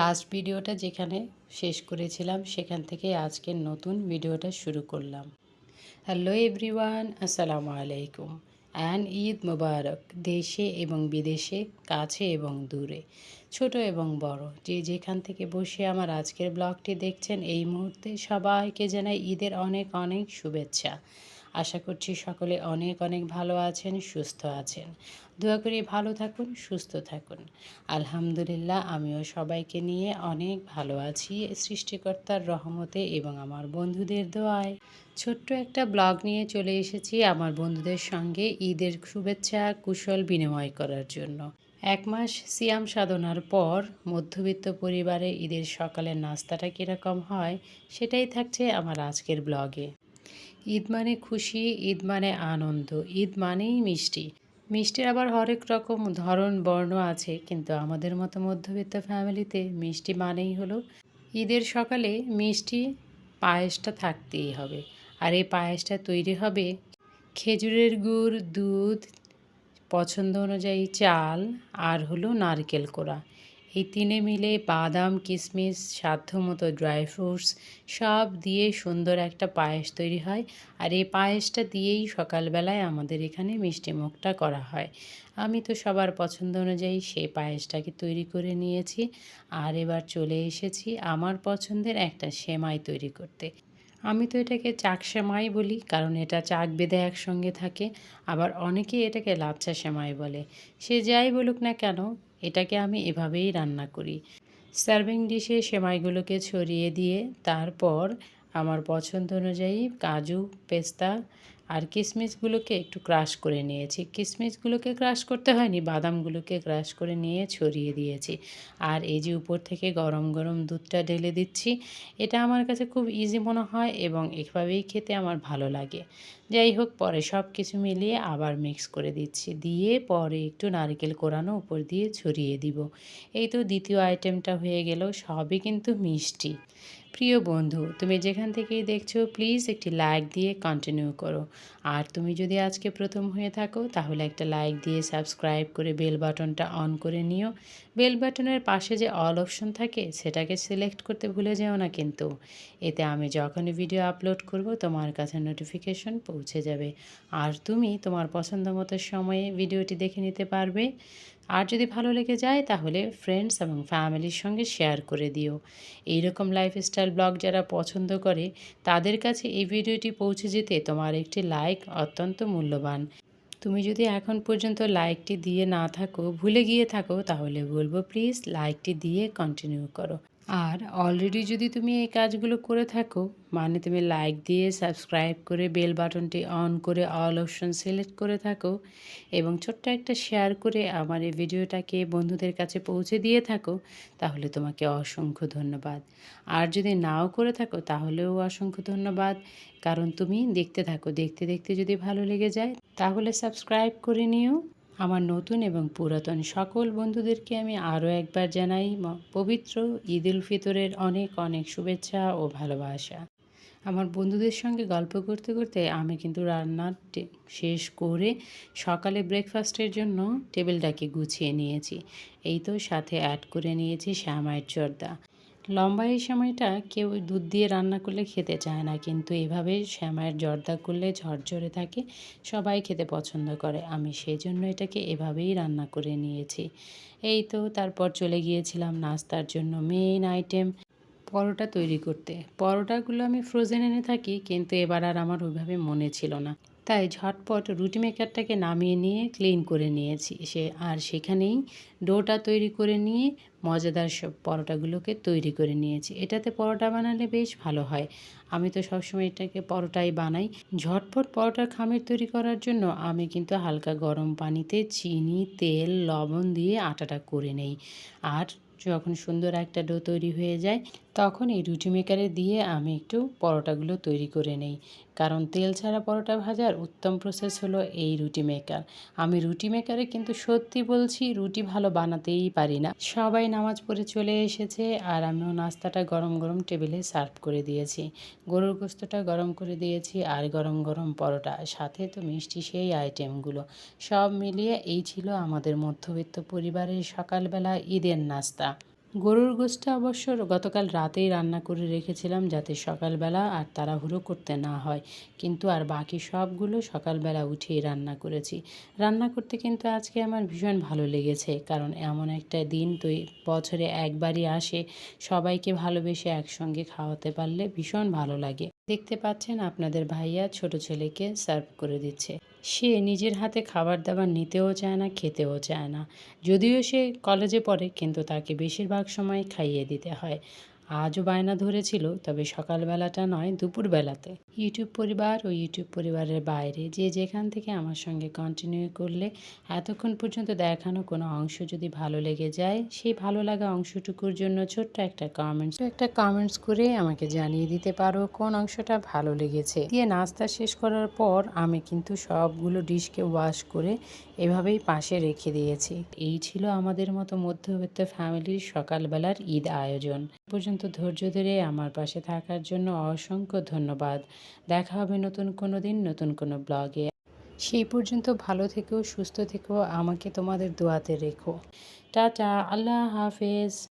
Last ভিডিওটা যেখানে শেষ করেছিলাম, সেখান থেকে আজকের নতুন ভিডিওটা শুরু করলাম। হ্যালো এভরিওয়ান আসসালামু আলাইকুম। অ্যান ঈদ মোবারক দেশে এবং বিদেশে, কাছে এবং দূরে, ছোট এবং বড়। যে যেখান থেকে বসে আমার আজকের ব্লগটি দেখছেন, এই মুহূর্তে সবাইকে জানাই ঈদের অনেক অনেক শুভেচ্ছা। আশা করছি সকলে অনেক অনেক ভালো আছেন, সুস্থ আছেন। দোয়া করি ভালো থাকুন, সুস্থ থাকুন। আলহামদুলিল্লাহ, আমিও সবাইকে নিয়ে অনেক ভালো আছি সৃষ্টিকর্তার রহমতে এবং আমার বন্ধুদের দোয়ায়। ছোট্ট একটা ব্লগ নিয়ে চলে এসেছি আমার বন্ধুদের সঙ্গে ঈদের শুভেচ্ছা, কুশল বিনিময় করার জন্য। এক মাস সিয়াম সাধনার পর মধ্যবিত্ত পরিবারে ঈদের সকালের নাস্তাটা কীরকম হয়, সেটাই থাকছে আমার আজকের ব্লগে। ঈদ মানে খুশি, ঈদ মানে আনন্দ, ঈদ মানেই মিষ্টি। মিষ্টির আবার হরেক রকম ধরন, বর্ণ আছে, কিন্তু আমাদের মতো মধ্যবিত্ত ফ্যামিলিতে মিষ্টি মানেই হলো ঈদের সকালে মিষ্টি পায়েসটা থাকতেই হবে। আর এই পায়েসটা তৈরি হবে খেজুরের গুড়, দুধ, পছন্দ অনুযায়ী চাল, আর হলো নারকেল কোড়া। এই তিনে মিলে বাদাম কিশমিশ মতো ড্রাই ফ্রুটস সব দিয়ে সুন্দর একটা পায়েস তৈরি হয়। আর এই পায়েসটা দিয়েই সকালবেলায় আমাদের এখানে মিষ্টি মুখটা করা হয়। আমি তো সবার পছন্দ অনুযায়ী সেই পায়েসটাকে তৈরি করে নিয়েছি। আর এবার চলে এসেছি আমার পছন্দের একটা সেমাই তৈরি করতে। আমি তো এটাকে চাক সেমাই বলি, কারণ এটা চাক বেঁধে একসঙ্গে থাকে। আবার অনেকে এটাকে লাচ্ছা সেমাই বলে। সে যাই বলুক না কেন, এটাকে আমি এভাবেই রান্না করি। সার্ভিং ডিশে সেমাইগুলোকে ছড়িয়ে দিয়ে তারপর আমার পছন্দ অনুযায়ী কাজু, পেস্তা আর কিশমিশগুলোকে একটু ক্রাশ করে নিয়েছি। কিশমিশগুলোকে ক্রাশ করতে হয়নি, বাদামগুলোকে ক্রাশ করে নিয়ে ছড়িয়ে দিয়েছি। আর এই যে উপর থেকে গরম গরম দুধটা ঢেলে দিচ্ছি, এটা আমার কাছে খুব ইজি মনে হয় এবং এভাবেই খেতে আমার ভালো লাগে। যাই হোক, পরে সব কিছু মিলিয়ে আবার মিক্স করে দিচ্ছি। দিয়ে পরে একটু নারকেল কোরানো উপর দিয়ে ছড়িয়ে দিব। এই তো দ্বিতীয় আইটেমটা হয়ে গেল, সবই কিন্তু মিষ্টি। প্রিয় বন্ধু, তুমি যেখান থেকেই দেখছ প্লিজ একটি লাইক দিয়ে কন্টিনিউ করো। আর তুমি যদি আজকে প্রথম হয়ে থাকো, তাহলে একটা লাইক দিয়ে সাবস্ক্রাইব করে বেল বাটনটা অন করে নিও। বেল বাটনের পাশে যে অল অপশন থাকে, সেটাকে সিলেক্ট করতে ভুলে যেও না কিন্তু। এতে আমি যখনই ভিডিও আপলোড করব, তোমার কাছে নোটিফিকেশন পৌঁছে যাবে। আর তুমি তোমার পছন্দ মতো সময়ে ভিডিওটি দেখে নিতে পারবে। আর যদি ভালো লেগে যায়, তাহলে ফ্রেন্ডস এবং ফ্যামিলির সঙ্গে শেয়ার করে দিও। এইরকম লাইফস্টাইল ব্লগ যারা পছন্দ করে, তাদের কাছে এই ভিডিওটি পৌঁছে যেতে তোমার একটি লাইক অত্যন্ত মূল্যবান। তুমি যদি এখন পর্যন্ত লাইকটি দিয়ে না থাকো, ভুলে গিয়ে থাকো, তাহলে বলব প্লিজ লাইকটি দিয়ে কন্টিনিউ করো। আর অলরেডি যদি তুমি এই কাজগুলো করে থাকো মানে তুমি লাইক দিয়ে সাবস্ক্রাইব করে বেল বাটনটি অন করে অল অপশন সিলেক্ট করে থাকো এবং ছোট্ট একটা শেয়ার করে আমার এই ভিডিওটাকে বন্ধুদের কাছে পৌঁছে দিয়ে থাকো, তাহলে তোমাকে অসংখ্য ধন্যবাদ। আর যদি নাও করে থাকো, তাহলেও অসংখ্য ধন্যবাদ। কারণ তুমি দেখতে থাকো, দেখতে দেখতে যদি ভালো লেগে যায়, তাহলে সাবস্ক্রাইব করে নিও। আমার নতুন এবং পুরাতন সকল বন্ধুদেরকে আমি আরও একবার জানাই পবিত্র ঈদ উল ফিতরের অনেক অনেক শুভেচ্ছা ও ভালোবাসা। আমার বন্ধুদের সঙ্গে গল্প করতে করতে আমি কিন্তু রান্নার শেষ করে সকালে ব্রেকফাস্টের জন্য টেবিলটাকে গুছিয়ে নিয়েছি। এই তো সাথে অ্যাড করে নিয়েছি শ্যামায়ের চর্দা। লম্বা এই সময়টা কেউ দুধ দিয়ে রান্না করলে খেতে চায় না। কিন্তু এভাবে শ্যামায়ের জর্দা করলে ঝরঝরে থাকে, সবাই খেতে পছন্দ করে। আমি সেই জন্য এটাকে এভাবেই রান্না করে নিয়েছি। এই তো তারপর চলে গিয়েছিলাম নাস্তার জন্য মেইন আইটেম পরোটা তৈরি করতে। পরোটাগুলো আমি ফ্রোজেন এনে থাকি, কিন্তু এবার আর আমার ওইভাবে মনে ছিল না। তাই ঝটপট রুটি মেকারটাকে নামিয়ে নিয়ে ক্লিন করে নিয়েছি। সে আর সেখানেই ডোটা তৈরি করে নিয়ে মজাদার সব পরোটাগুলোকে তৈরি করে নিয়েছি। এটাতে পরোটা বানালে বেশ ভালো হয়। আমি তো সবসময় এটাকে পরোটাই বানাই। ঝটপট পরোটার খামির তৈরি করার জন্য আমি কিন্তু হালকা গরম পানিতে চিনি, তেল, লবণ দিয়ে আটাটা করে নেই। আর যখন সুন্দর একটা ডো তৈরি হয়ে যায়, তখন এই রুটি মেকারে দিয়ে আমি একটু পরোটাগুলো তৈরি করে নেই। কারণ তেল ছাড়া পরোটা ভাজার উত্তম প্রসেস হলো এই রুটি মেকার আমি রুটি মেকারে কিন্তু সত্যি বলছি, রুটি ভালো বানাতেই পারি না। সবাই নামাজ পড়ে চলে এসেছে আর আমিও নাস্তাটা গরম গরম টেবিলে সার্ভ করে দিয়েছি। গরুর গোস্তটা গরম করে দিয়েছি আর গরম গরম পরোটা, সাথে তো মিষ্টি সেই আইটেমগুলো সব মিলিয়ে এই ছিল আমাদের মধ্যবিত্ত পরিবারের সকালবেলা ঈদের নাস্তা। গরুর গোষ্ঠটা অবশ্য গতকাল রাতেই রান্না করে রেখেছিলাম যাতে সকালবেলা আর তাড়াহুড়ো করতে না হয়। কিন্তু আর বাকি সবগুলো সকালবেলা উঠেই রান্না করেছি। রান্না করতে কিন্তু আজকে আমার ভীষণ ভালো লেগেছে, কারণ এমন একটা দিন তো বছরে একবারই আসে। সবাইকে ভালোবেসে একসঙ্গে খাওয়াতে পারলে ভীষণ ভালো লাগে। দেখতে পাচ্ছেন আপনাদের ভাইয়া ছোট ছেলেকে সার্ভ করে দিচ্ছে। সে নিজের হাতে খাবার দাবার নিতেও চায় না, খেতেও চায় না। যদিও সে কলেজে পড়ে, কিন্তু তাকে বেশিরভাগ সময় খাইয়ে দিতে হয়। আজও বায়না ধরেছিল, তবে সকালবেলাটা নয়, দুপুরবেলাতে। ইউটিউব পরিবার ও ইউটিউব পরিবারের বাইরে যে যেখান থেকে আমার সঙ্গে কন্টিনিউ করলে, এতক্ষণ পর্যন্ত দেখানো কোনো অংশ যদি ভালো লেগে যায়, সেই ভালো লাগা অংশটুকুর জন্য ছোট্ট একটা কমেন্টস একটা কমেন্টস করে আমাকে জানিয়ে দিতে পারো কোন অংশটা ভালো লেগেছে। দিয়ে নাস্তা শেষ করার পর আমি কিন্তু সবগুলো ডিশকে ওয়াশ করে এভাবেই পাশে রেখে দিয়েছি। এই ছিল আমাদের মতো মধ্যবিত্ত ফ্যামিলির সকালবেলার ঈদ আয়োজন। পর্যন্ত ধৈর্য ধরে আমার পাশে থাকার জন্য অসংখ্য ধন্যবাদ। দেখা হবে নতুন কোনো দিন, নতুন কোনো ব্লগে। সেই পর্যন্ত ভালো থেকেও সুস্থ থেকেও আমাকে তোমাদের দোয়াতে রেখো। টাটা, আল্লাহ হাফেজ।